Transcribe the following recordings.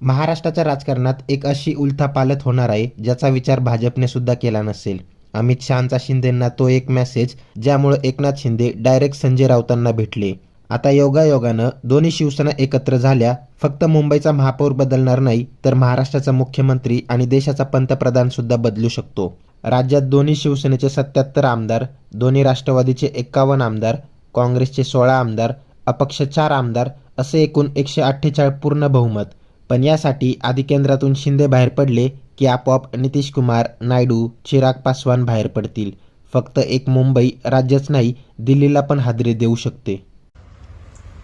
महाराष्ट्राच्या राजकारणात एक अशी उलथापालथ होणार आहे ज्याचा विचार भाजपने सुद्धा केला नसेल. अमित शहांचा शिंदेंना तो एक मेसेज ज्यामुळे एकनाथ शिंदे डायरेक्ट संजय राऊतांना भेटले. आता योगायोगानं दोन्ही शिवसेना एकत्र झाल्या फक्त मुंबईचा महापौर बदलणार नाही तर महाराष्ट्राचा मुख्यमंत्री आणि देशाचा पंतप्रधान सुद्धा बदलू शकतो. राज्यात दोन्ही शिवसेनेचे सत्याहत्तर आमदार दोन्ही राष्ट्रवादीचे एक्कावन्न आमदार काँग्रेसचे सोळा आमदार अपक्ष चार आमदार असे एकूण एकशे अठ्ठेचाळीस पूर्ण बहुमत. पण यासाठी आधी केंद्रातून शिंदे बाहेर पडले की आपोआप नितीश कुमार नायडू चिराग पासवान बाहेर पडतील. फक्त एक मुंबई राज्यच नाही दिल्लीला पण हादरे देऊ शकते.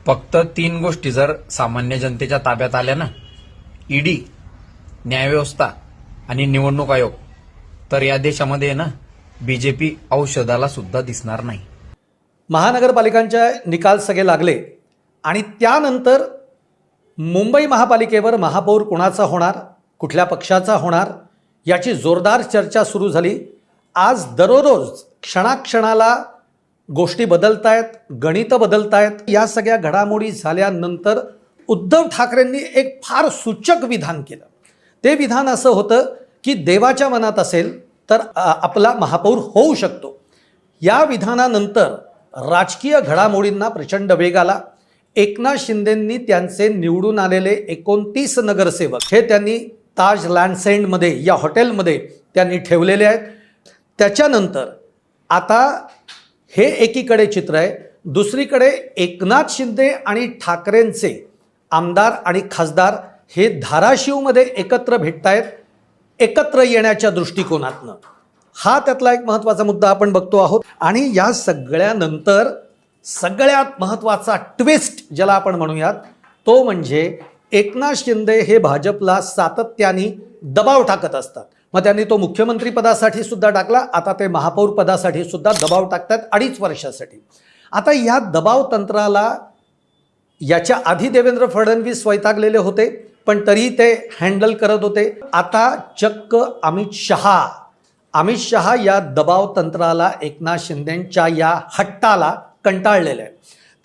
फक्त तीन गोष्टी जर सामान्य जनतेच्या ताब्यात आल्या ना. ईडी न्यायव्यवस्था आणि निवडणूक आयोग. तर या देशामध्ये ना बीजेपी औषधाला सुद्धा दिसणार नाही. महानगरपालिकांच्या निकाल सगळे लागले आणि त्यानंतर मुंबई महापालिकेवर महापौर कुणाचा होणार कुठल्या पक्षाचा होणार याची जोरदार चर्चा सुरू झाली. आज दररोज क्षणाक्षणाला गोष्टी बदलत आहेत गणितं बदलत आहेत या सगळ्या घडामोडी झाल्यानंतर उद्धव ठाकरेंनी एक फार सूचक विधान केलं. ते विधान असं होतं की देवाच्या मनात असेल तर आपला महापौर होऊ शकतो. या विधानानंतर राजकीय घडामोडींना प्रचंड वेग आला. एकनाथ शिंदेंनी त्यांचे निवडून आलेले एकोणतीस नगरसेवक हे त्यांनी ताज लँडसेंडमध्ये या हॉटेलमध्ये त्यांनी ठेवलेले आहेत. त्याच्यानंतर आता हे एकीकडे चित्र आहे. दुसरीकडे एकनाथ शिंदे आणि ठाकरेंचे आमदार आणि खासदार हे धाराशिवमध्ये एकत्र भेटतायत एकत्र येण्याच्या दृष्टिकोनातनं. हा त्यातला एक महत्त्वाचा मुद्दा आपण बघतो आहोत. आणि या सगळ्यानंतर सगळ्यात महत्त्वाचा ट्विस्ट ज्याला आपण म्हणूयात तो म्हणजे एकनाथ शिंदे हे भाजपला सातत्याने दबाव टाकत असतात. मग त्यांनी तो मुख्यमंत्री पदासाठी सुद्धा टाकला आता ते महापौर पदासाठी सुद्धा दबाव टाकतात अडीच वर्षासाठी. आता या दबाव तंत्राला याच्या आधी देवेंद्र फडणवीस वैतागलेले होते पण तरी ते हँडल करत होते. आता चक्क अमित शहा अमित शहा या दबाव तंत्राला एकनाथ शिंदेंच्या या हट्टाला कंटाळलेलं आहे.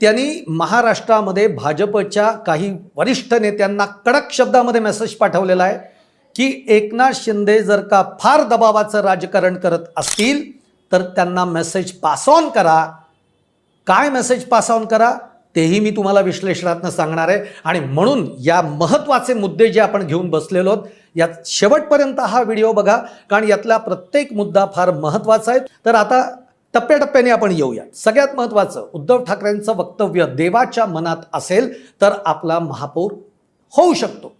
त्यांनी महाराष्ट्रामध्ये भाजपच्या काही वरिष्ठ नेत्यांना कडक शब्दामध्ये मेसेज पाठवलेला आहे की एकनाथ शिंदे जर का फार दबावाचं राजकारण करत असतील तर त्यांना मेसेज पास ऑन करा. काय मेसेज पास ऑन करा? तेही मी तुम्हाला विश्लेषणातनं सांगणार आहे. आणि म्हणून या महत्त्वाचे मुद्दे जे आपण घेऊन बसलेलो आहोत यात शेवटपर्यंत हा व्हिडिओ बघा कारण यातला प्रत्येक मुद्दा फार महत्त्वाचा आहे. तर आता टप्प्याटप्प्याने आपण येऊया सगळ्यात महत्त्वाचं उद्धव ठाकरेंचं वक्तव्य देवाच्या मनात असेल तर आपला महापौर होऊ शकतो.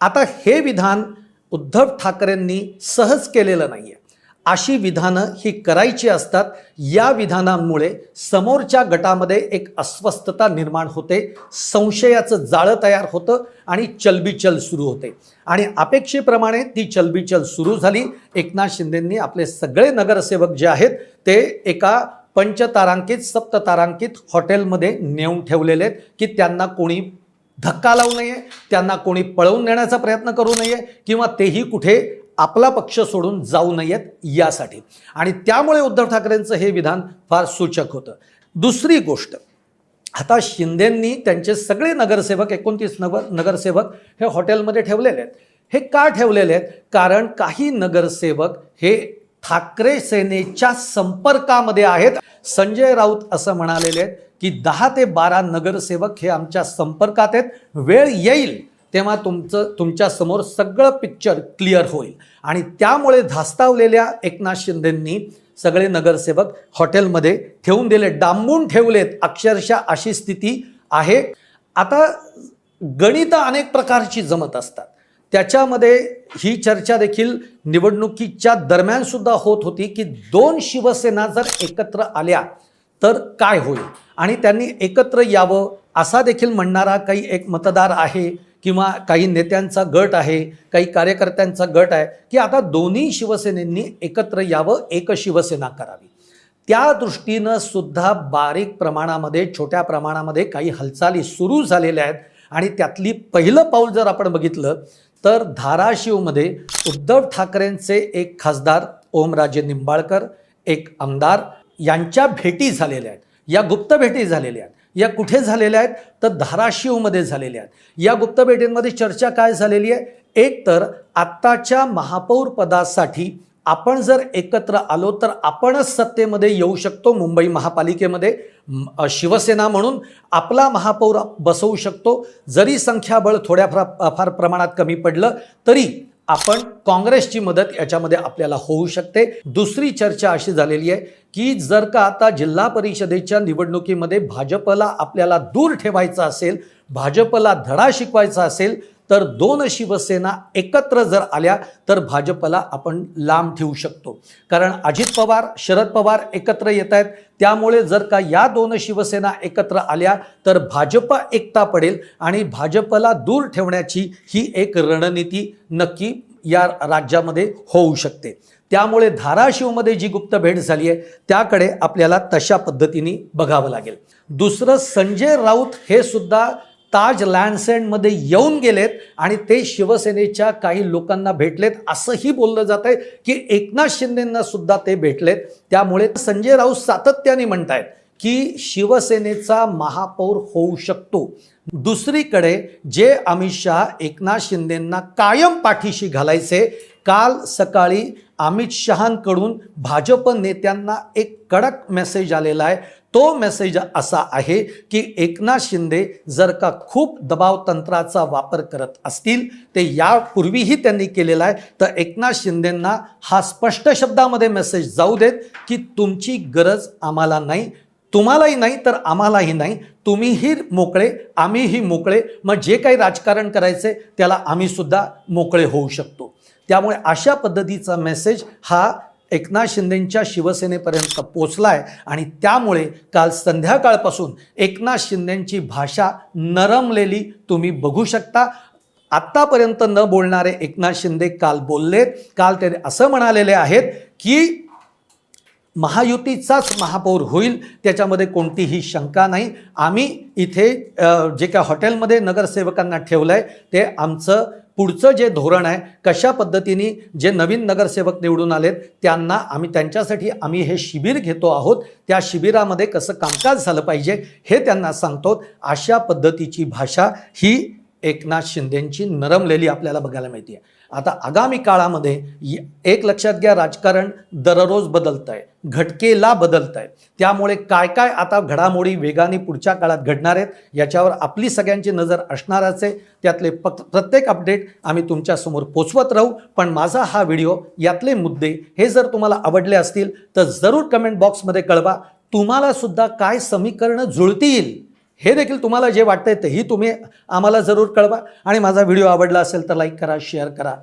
आता हे विधान उद्धव ठाकरेंनी सहज केलेलं नाही आहे अशी विधानं ही करायची असतात या विधानांमुळे समोरच्या गटामध्ये एक अस्वस्थता निर्माण होते संशयाचं जाळं तयार होतं आणि चलबिचल सुरू होते. आणि अपेक्षेप्रमाणे ती चलबिचल सुरू झाली. एकनाथ शिंदेंनी आपले सगळे नगरसेवक जे आहेत ते एका पंचतारांकित सप्ततारांकित हॉटेलमध्ये नेऊन ठेवलेले आहेत की त्यांना कोणी धक्का लावू नये त्यांना कोणी पळवून नेण्याचा प्रयत्न करू नये किंवा तेही कुठे आपला पक्ष सोडून जाऊ नयेत यासाठी. आणि त्यामुळे उद्धव ठाकरेंचं हे विधान फार सूचक होतं. दुसरी गोष्ट आता शिंदेंनी त्यांचे सगळे नगरसेवक एकोणतीस नगर नगरसेवक हे हॉटेलमध्ये ठेवलेले आहेत. हे का ठेवलेले आहेत? कारण काही नगरसेवक हे ठाकरे सेनेच्या संपर्कामध्ये आहेत. संजय राऊत असं म्हणालेले आहेत की दहा ते बारा नगरसेवक हे आमच्या संपर्कात आहेत. वेळ येईल. तेव्हा तुमचं तुमच्यासमोर सगळं पिक्चर क्लिअर होईल. आणि त्यामुळे धास्तावलेल्या एकनाथ शिंदेंनी सगळे नगरसेवक हॉटेलमध्ये ठेवून दिले डांबून ठेवलेत. अक्षरशः अशी स्थिती आहे. आता गणितं अनेक प्रकारची जमत असतात. त्याच्यामध्ये ही चर्चा देखील निवडणुकीच्या दरम्यानसुद्धा होत होती की दोन शिवसेना जर एकत्र आल्या तर काय होईल? आणि त्यांनी एकत्र यावं असा देखील म्हणणारा काही एक मतदार आहे. किंवा काही नेत्यांचा गट आहे काही कार्यकर्त्यांचा गट आहे की आता दोन्ही शिवसेनेंनी एकत्र यावं एक शिवसेना करावी. त्या दृष्टीनं सुद्धा बारीक प्रमाणामध्ये छोट्या प्रमाणामध्ये काही हालचाली सुरू झालेल्या आहेत. आणि त्यातली पहिलं पाऊल जर आपण बघितलं तर धाराशिवमध्ये उद्धव ठाकरेंचे एक खासदार ओमराजे निंबाळकर एक आमदार यांच्या भेटी झालेल्या आहेत. या गुप्त भेटी झालेल्या आहेत. या कुठे झालेल्या आहेत? तर धाराशिवमध्ये झालेल्या आहेत. या गुप्त भेटींमध्ये चर्चा काय झालेली आहे? एक तर आत्ताच्या महापौर पदासाठी आपण जर एकत्र आलो तर आपणच सत्तेमध्ये येऊ शकतो मुंबई महापालिकेमध्ये. शिवसेना म्हणून आपला महापौर बसवू शकतो. जरी संख्याबळ थोड्या फार फार प्रमाणात कमी पडलं तरी आपण काँग्रेसची मदत याच्यामध्ये आपल्याला होऊ शकते. दुसरी चर्चा अशी झालेली आहे की जर का आता जिल्हा परिषदेच्या निवडणुकीमध्ये भाजपला आपल्याला दूर ठेवायचं असेल भाजपला धडा शिकवायचा असेल तर दोन शिवसेना एकत्र जर आल्या तर भाजपला आपण लांब ठेवू शकतो. कारण अजित पवार शरद पवार एकत्र येत आहेत. त्यामुळे जर का या दोन शिवसेना एकत्र आल्या तर भाजप एकता पडेल आणि भाजपला दूर ठेवण्याची ही एक रणनीती नक्की या राज्यामध्ये होऊ शकते. त्यामुळे धाराशिवमध्ये जी गुप्त भेट झाली आहे त्याकडे आपल्याला तशा पद्धतीने बघावं लागेल. दुसरं संजय राऊत हे सुद्धा ताज लँडसेंडमध्ये येऊन गेलेत आणि ते शिवसेनेच्या काही लोकांना भेटलेत. असंही बोललं जात आहे की एकनाथ शिंदेंना सुद्धा ते भेटलेत. त्यामुळे संजय राऊत सातत्याने म्हणतायत की शिवसेनेचा महापौर होऊ शकतो. दुसरीकडे जे अमित शहा एकनाथ शिंदेंना कायम पाठीशी घालायचे काल सकाळी अमित शहांकडून भाजप नेत्यांना एक कडक मेसेज आलेला आहे. तो मेसेज असा आहे की एकनाथ शिंदे जर का खूप दबाव तंत्राचा वापर करत असतील ते यापूर्वीही त्यांनी केलेला आहे. तर एकनाथ शिंदेंना हा स्पष्ट शब्दामध्ये मेसेज जाऊ देत की तुमची गरज आम्हाला नाही तुम्हालाही नाही तर आम्हालाही नाही. तुम्हीही मोकळे आम्हीही मोकळे. मग जे काही राजकारण करायचे त्याला आम्हीसुद्धा मोकळे होऊ शकतो. त्यामुळे अशा पद्धतीचा मेसेज हा एकनाथ शिंदेंच्या शिवसेनेपर्यंत पोचलाय आणि त्यामुळे काल संध्याकाळपासून एकनाथ शिंदेंची भाषा नरमलेली तुम्ही बघू शकता. आत्तापर्यंत न बोलणारे एकनाथ शिंदे काल बोललेत. काल ते असं म्हणालेले आहेत की महायुतीचाच महापौर होईल त्याच्यामध्ये कोणतीही शंका नाही. आम्ही इथे जे काय हॉटेलमध्ये नगरसेवकांना ठेवलं आहे ते आमचं पुढचं जे धोरण आहे कशा पद्धतीने जे नवीन नगरसेवक निवडून आलेत त्यांना आम्ही त्यांच्यासाठी आम्ही हे शिबिर घेतो आहोत त्या शिबिरामध्ये कसं कामकाज झालं पाहिजे हे त्यांना सांगतो. अशा पद्धतीची भाषा ही एकनाथ शिंदेंची नरमलेली आपल्याला बघायला मिळते आता आगामी काळामध्ये य- एक लक्षात घ्या राजकारण दररोज बदलत आहे घटकेला बदलत आहे त्यामुळे काय काय आता घडामोडी वेगाने पुढच्या काळात घडणार आहेत याच्यावर आपली सगळ्यांची नजर असणारच आहे. त्यातले पक प्रत्येक अपडेट आम्ही तुमच्यासमोर पोचवत राहू. पण माझा हा व्हिडिओ यातले मुद्दे हे जर तुम्हाला आवडले असतील तर जरूर कमेंट बॉक्समध्ये कळवा. तुम्हाला सुद्धा काय समीकरणं जुळतील? हे देखील तुम्हाला जे वाटतंय तेही तुम्ही आम्हाला जरूर कळवा. आणि माझा व्हिडिओ आवडला असेल तर लाईक करा शेअर करा.